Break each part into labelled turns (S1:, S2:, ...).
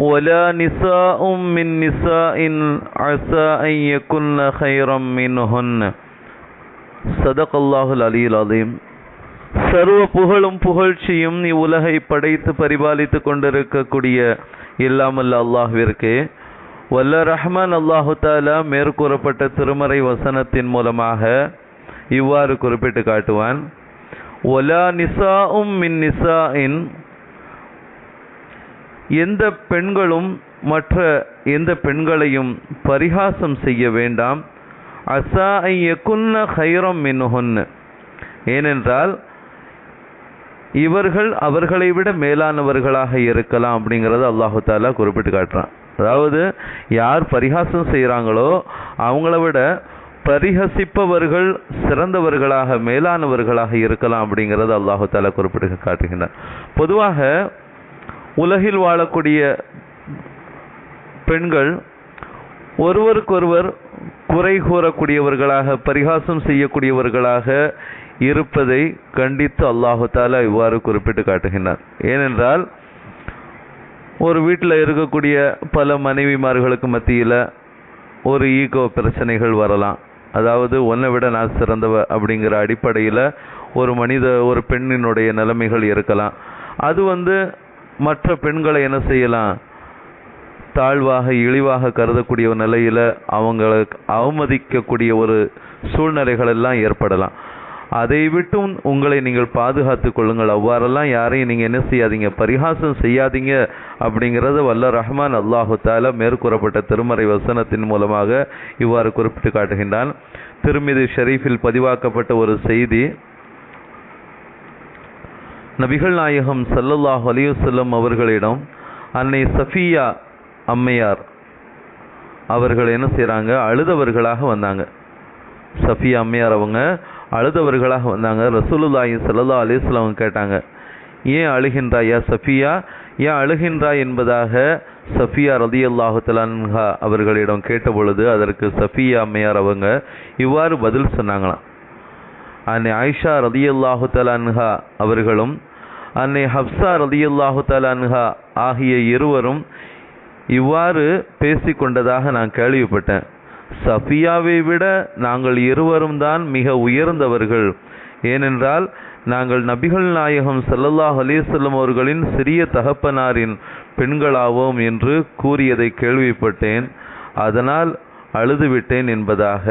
S1: ولا نساء من نساء عسى أن يكن خيرا منهن صدق الله العلي العظيم சர்வ புகழும் புகழ்ச்சியும் இவ்வுலகை படைத்து பரிபாலித்துக் கொண்டிருக்கக்கூடிய இல்லாமல் அல்லாஹ்விற்கு வல்ல ரஹ்மான் அல்லாஹு தாலா மேற்கூறப்பட்ட திருமறை வசனத்தின் மூலமாக இவ்வாறு குறிப்பிட்டு காட்டுவான் ஒலா நிசாஉம் மின் நிசாஇன் எந்த பெண்களும் மற்ற எந்த பெண்களையும் பரிகாசம் செய்ய வேண்டாம். அசா ஐயக்குன்ன ஹைரம் மின்ஹொன்னு. ஏனென்றால் இவர்கள் அவர்களை விட மேலானவர்களாக இருக்கலாம் அப்படிங்கிறத அல்லாஹு தாலா குறிப்பிட்டு காட்டுறான். அதாவது யார் பரிகாசம் செய்கிறாங்களோ அவங்கள விட பரிஹசிப்பவர்கள் சிறந்தவர்களாக மேலானவர்களாக இருக்கலாம் அப்படிங்கிறத அல்லாஹு தாலா குறிப்பிட்டு காட்டுகின்றார் பொதுவாக உலகில் வாழக்கூடிய பெண்கள் ஒருவருக்கொருவர் குறை கூறக்கூடியவர்களாக பரிகாசம் செய்யக்கூடியவர்களாக இருப்பதை கண்டித்து அல்லாஹு தாலா இவ்வாறு குறிப்பிட்டு காட்டுகின்றார் ஏனென்றால் ஒரு வீட்டில் இருக்கக்கூடிய பல மனைவிமார்களுக்கு மத்தியில் ஒரு ஈகோ பிரச்சனைகள் வரலாம். அதாவது உன்னை விட நான் சிறந்தவ அப்படிங்கிற அடிப்படையில் ஒரு மனித ஒரு பெண்ணினுடைய நிலைமைகள் இருக்கலாம். அது வந்து மற்ற பெண்களை என்ன செய்யலாம்? தாழ்வாக இழிவாக கருதக்கூடிய ஒரு நிலையில் அவங்களுக்கு அவமதிக்கக்கூடிய ஒரு சூழ்நிலைகள் எல்லாம் ஏற்படலாம். அதை விட்டும் உங்களை நீங்கள் பாதுகாத்து கொள்ளுங்கள். அவ்வாறெல்லாம் யாரையும் நீங்கள் என்ன செய்யாதீங்க. பரிகாசம் செய்யாதீங்க அப்படிங்கிறது வல்ல ரஹ்மான் அல்லாஹு தால மேற்கூறப்பட்ட திருமறை வசனத்தின் மூலமாக இவ்வாறு குறிப்பிட்டு காட்டுகின்றான். திருமிதி ஷெரீஃபில் பதிவாக்கப்பட்ட ஒரு செய்தி நபிகள் நாயகம் சல்லல்லாஹ் அலிவசல்லம் அவர்களிடம் அன்னை சஃபியா அம்மையார் அவர்கள் என்ன செய்கிறாங்க அழுதவர்களாக வந்தாங்க. சஃபியா அம்மையார் அவங்க அழுதவர்களாக வந்தாங்க. ரசூலுல்லாஹி சல்லா அலிஸ்லாம் கேட்டாங்க ஏன் அழுகின்றாயா சஃபியா? ஏன் அழுகின்றாய் என்பதாக சஃபியா ரதி அல்லாஹு தலான்ஹா அவர்களிடம் கேட்டபொழுது அதற்கு சஃபியா அம்மையார் அவங்க இவ்வாறு பதில் சொன்னாங்களாம். அன்னை ஆயிஷா ரதியுல்லாஹு தலான்ஹா அவர்களும் அன்னை ஹப்சா ரதியுல்லாஹு தலான்ஹா ஆகிய இருவரும் இவ்வாறு பேசிக்கொண்டதாக நான் கேள்விப்பட்டேன். சஃபியாவை விட நாங்கள் இருவரும் தான் மிக உயர்ந்தவர்கள். ஏனென்றால் நாங்கள் நபிகள் நாயகம் சல்லல்லாஹ் அலிசல்லம் அவர்களின் சிறிய தகப்பனாரின் பெண்களாவோம் என்று கூறியதை கேள்விப்பட்டேன். அதனால் அழுதுவிட்டேன் என்பதாக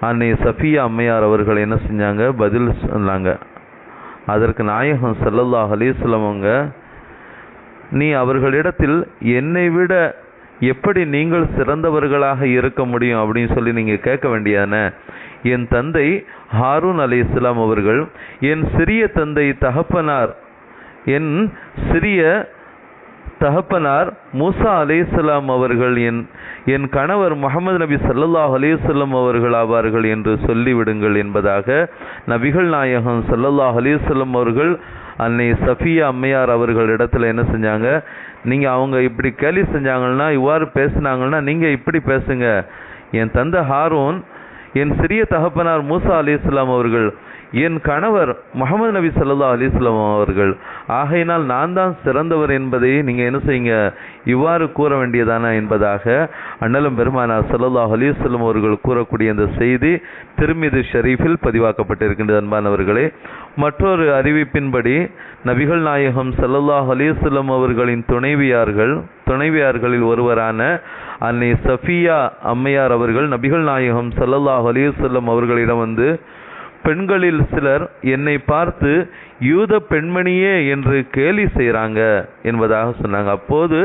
S1: அன்னை சஃபியா அம்மையார் அவர்கள் என்ன செஞ்சாங்க? பதில் சொன்னாங்க. அதற்கு நாயகம் சல்லல்லாஹ் அலிஸ்லம் நீ அவர்களிடத்தில் என்னை விட எப்படி நீங்கள் சிறந்தவர்களாக இருக்க முடியும்? அப்படின்னு சொல்லி நீங்கள் கேட்க வேண்டியதானே? என் தந்தை ஹாரூன் அலி இஸ்லாம் அவர்கள் என் சிறிய தந்தை தகப்பனார் என் சிறிய தகப்பனார் மூசா அலிஸ்லாம் அவர்கள் என் என் கணவர் முகமது நபி சல்லாஹ் அலிசல்லம் அவர்கள் ஆவார்கள் என்று சொல்லிவிடுங்கள் என்பதாக நபிகள் நாயகம் சல்லல்லாஹ் அலிசல்லம் அவர்கள் அன்னை சஃபியா அம்மையார் அவர்கள் இடத்துல என்ன செஞ்சாங்க? நீங்கள் அவங்க இப்படி கேலி செஞ்சாங்கன்னா இவ்வாறு பேசுனாங்கன்னா நீங்கள் இப்படி பேசுங்க. என் தந்தை ஹாரூன் என் சிறிய தகப்பனார் மூசா அலி இஸ்லாம் அவர்கள் என் கணவர் முகமது நபி சல்லா அலிஸ்லாம் அவர்கள். ஆகையினால் நான் தான் சிறந்தவர் என்பதை நீங்கள் என்ன செய்யுங்க? இவ்வாறு கூற வேண்டியதானா என்பதாக அண்ணலும் பெருமானா சல்லல்லாஹ் அலிஸ்லம் அவர்கள் கூறக்கூடிய இந்த செய்தி திருமிது ஷரீஃபில் பதிவாக்கப்பட்டிருக்கின்றது அன்பானவர்களே. மற்றொரு அறிவிப்பின்படி நபிகள் நாயகம் சல்லல்லாஹ் அலிஸ்லம் அவர்களின் துணைவியார்கள் துணைவியார்களில் ஒருவரான அன்னை சஃபியா அம்மையார் அவர்கள் நபிகள் நாயகம் சல்லல்லாஹ் அலிஸ்லம் அவர்களிடம் வந்து பெண்களில் சிலர் என்னை பார்த்து யூத பெண்மணியே என்று கேலி செய்கிறாங்க என்பதாக சொன்னாங்க. அப்போது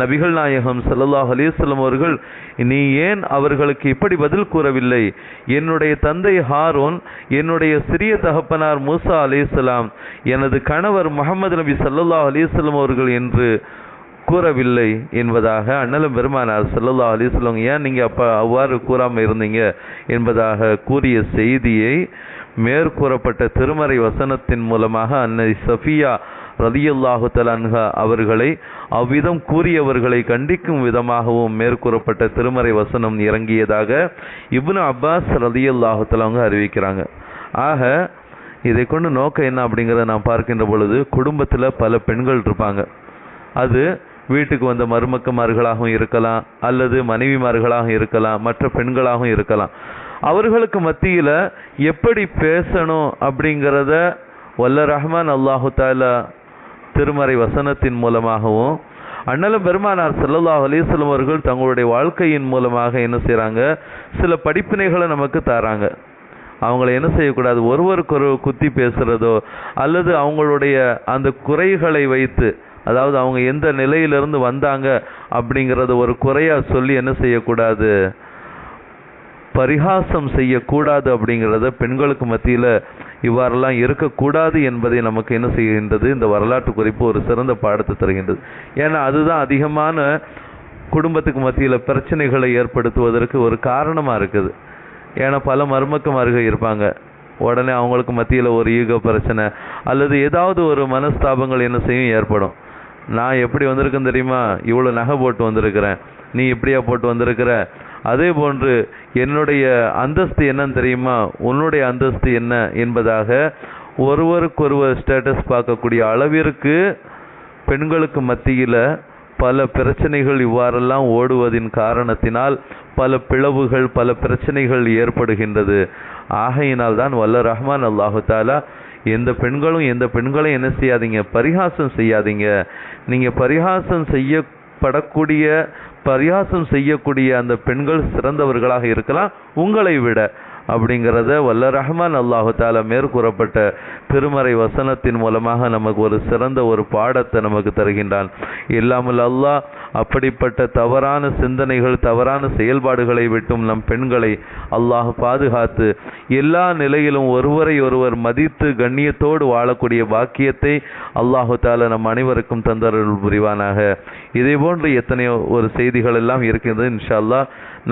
S1: நபிகள் நாயகம் சல்லாஹ் அலிஸ்லம் அவர்கள் நீ ஏன் அவர்களுக்கு இப்படி பதில் கூறவில்லை? என்னுடைய தந்தை ஹாரோன் என்னுடைய சிறிய தகப்பனார் மூசா அலிஸ்லாம் எனது கணவர் முகமது நபி ஸல்லல்லாஹு அலிஸ்லம் அவர்கள் என்று கூறவில்லை என்பதாக அண்ணலும் பெருமானார் ஸல்லல்லாஹு அலிஸ்லம் ஏன் நீங்கள் அப்போ அவ்வாறு கூறாமல் இருந்தீங்க? என்பதாக கூறிய செய்தியை மேற்கூறப்பட்ட திருமறை வசனத்தின் மூலமாக அன்னை சஃபியா ரதியுல்லாஹு தலான்ஹா அவர்களை அவ்விதம் கூறியவர்களை கண்டிக்கும் விதமாகவும் மேற்கூறப்பட்ட திருமறை வசனம் இறங்கியதாக இப்னு அப்பாஸ் ரதியுல்லாஹு தலாங்க அறிவிக்கிறாங்க. ஆக இதை கொண்டு நோக்கம் என்ன அப்படிங்கிறத நான் பார்க்கின்ற பொழுது குடும்பத்தில் பல பெண்கள் இருப்பாங்க. அது வீட்டுக்கு வந்த மருமக்கமார்களாகவும் இருக்கலாம் அல்லது மனைவிமார்களாகவும் இருக்கலாம் மற்ற பெண்களாகவும் இருக்கலாம். அவர்களுக்கு மத்தியில் எப்படி பேசணும் அப்படிங்கிறத வல்ல ரஹ்மான் அல்லாஹு தாலா திருமறை வசனத்தின் மூலமாகவும் அண்ணலும் பெருமானார் செல்லல்லாஹ் அலிஸ்லம் அவர்கள் தங்களுடைய வாழ்க்கையின் மூலமாக என்ன செய்கிறாங்க சில படிப்பினைகளை நமக்கு தராங்க. அவங்கள என்ன செய்யக்கூடாது? ஒருவருக்கொரு குத்தி பேசுகிறதோ அல்லது அவங்களுடைய அந்த குறைகளை வைத்து அதாவது அவங்க எந்த நிலையிலிருந்து வந்தாங்க அப்படிங்கிறத ஒரு குறையாக சொல்லி என்ன செய்யக்கூடாது? பரிகாசம் செய்யக்கூடாது அப்படிங்கிறத பெண்களுக்கு மத்தியில் இவ்வாறெல்லாம் இருக்கக்கூடாது என்பதை நமக்கு என்ன செய்கின்றது? இந்த வரலாற்று குறிப்பு ஒரு சிறந்த பாடத்தை தருகின்றது. ஏன்னா அதுதான் அதிகமான குடும்பத்துக்கு மத்தியில் பிரச்சனைகளை ஏற்படுத்துவதற்கு ஒரு காரணமாக இருக்குது. ஏன்னா பல மருமக்குமார்கள் இருப்பாங்க. உடனே அவங்களுக்கு மத்தியில் ஒரு ஈகோ பிரச்சனை அல்லது ஏதாவது ஒரு மனஸ்தாபங்கள் என்ன செய்யும்? ஏற்படும். நான் எப்படி வந்திருக்கேன் தெரியுமா? இவ்வளோ நகை போட்டு வந்திருக்கிறேன். நீ இப்படியா போட்டு வந்திருக்கிற? அதே போன்று என்னுடைய அந்தஸ்து என்னன்னு தெரியுமா? உன்னுடைய அந்தஸ்து என்ன என்பதாக ஒருவருக்கொருவர் ஸ்டேட்டஸ் பார்க்கக்கூடிய அளவிற்கு பெண்களுக்கு மத்தியில் பல பிரச்சனைகள் இவ்வாறெல்லாம் ஓடுவதின் காரணத்தினால் பல பிளவுகள் பல பிரச்சனைகள் ஏற்படுகின்றது. ஆகையினால் தான் வல்ல ரஹ்மான் அல்லாஹு தாலா எந்த பெண்களும் எந்த பெண்களையும் என்ன செய்யாதீங்க? பரிகாசம் செய்யாதீங்க. நீங்கள் பரிகாசம் செய்யப்படக்கூடிய பரிகாசம் செய்யக்கூடிய அந்த பெண்கள் சிறந்தவர்களாக இருக்கலாம். உங்களை விட. அப்படிங்கிறத வல்ல ரஹ்மான் அல்லாஹு தாலா மேற்கூறப்பட்ட திருமறை வசனத்தின் மூலமாக நமக்கு ஒரு சிறந்த ஒரு பாடத்தை நமக்கு தருகின்றான். இல்லாமல் அல்லாஹ் அப்படிப்பட்ட தவறான சிந்தனைகள் தவறான செயல்பாடுகளை விட்டும் நம் பெண்களை அல்லாஹ் பாதுகாத்து எல்லா நிலையிலும் ஒருவரை ஒருவர் மதித்து கண்ணியத்தோடு வாழக்கூடிய பாக்கியத்தை அல்லாஹு தாலா நம் அனைவருக்கும் தந்தருள் புரிவானாக. இதே போன்று எத்தனையோ ஒரு செய்திகள் எல்லாம் இருக்கின்றது. இன்ஷா அல்லா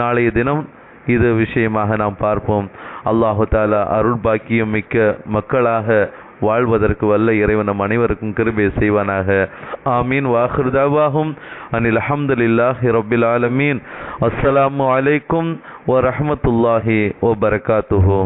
S1: நாளைய தினம் இது விஷயமாக நாம் பார்ப்போம். அல்லாஹு தாலா அருள் பாக்கியம் மிக்க மக்களாக வாழ்வதற்கு வல்ல இறைவன் நம் அனைவருக்கும் கிருபை செய்வானாக. ஆமீன். வாஹிருதாவாகும் அனில் அஹமதுல்லாஹி ரபில் ஆலமீன். அஸ்ஸலாமு அலைக்கும் வ ரஹமத்துல்லாஹி ஓ பரகாத்துஹு.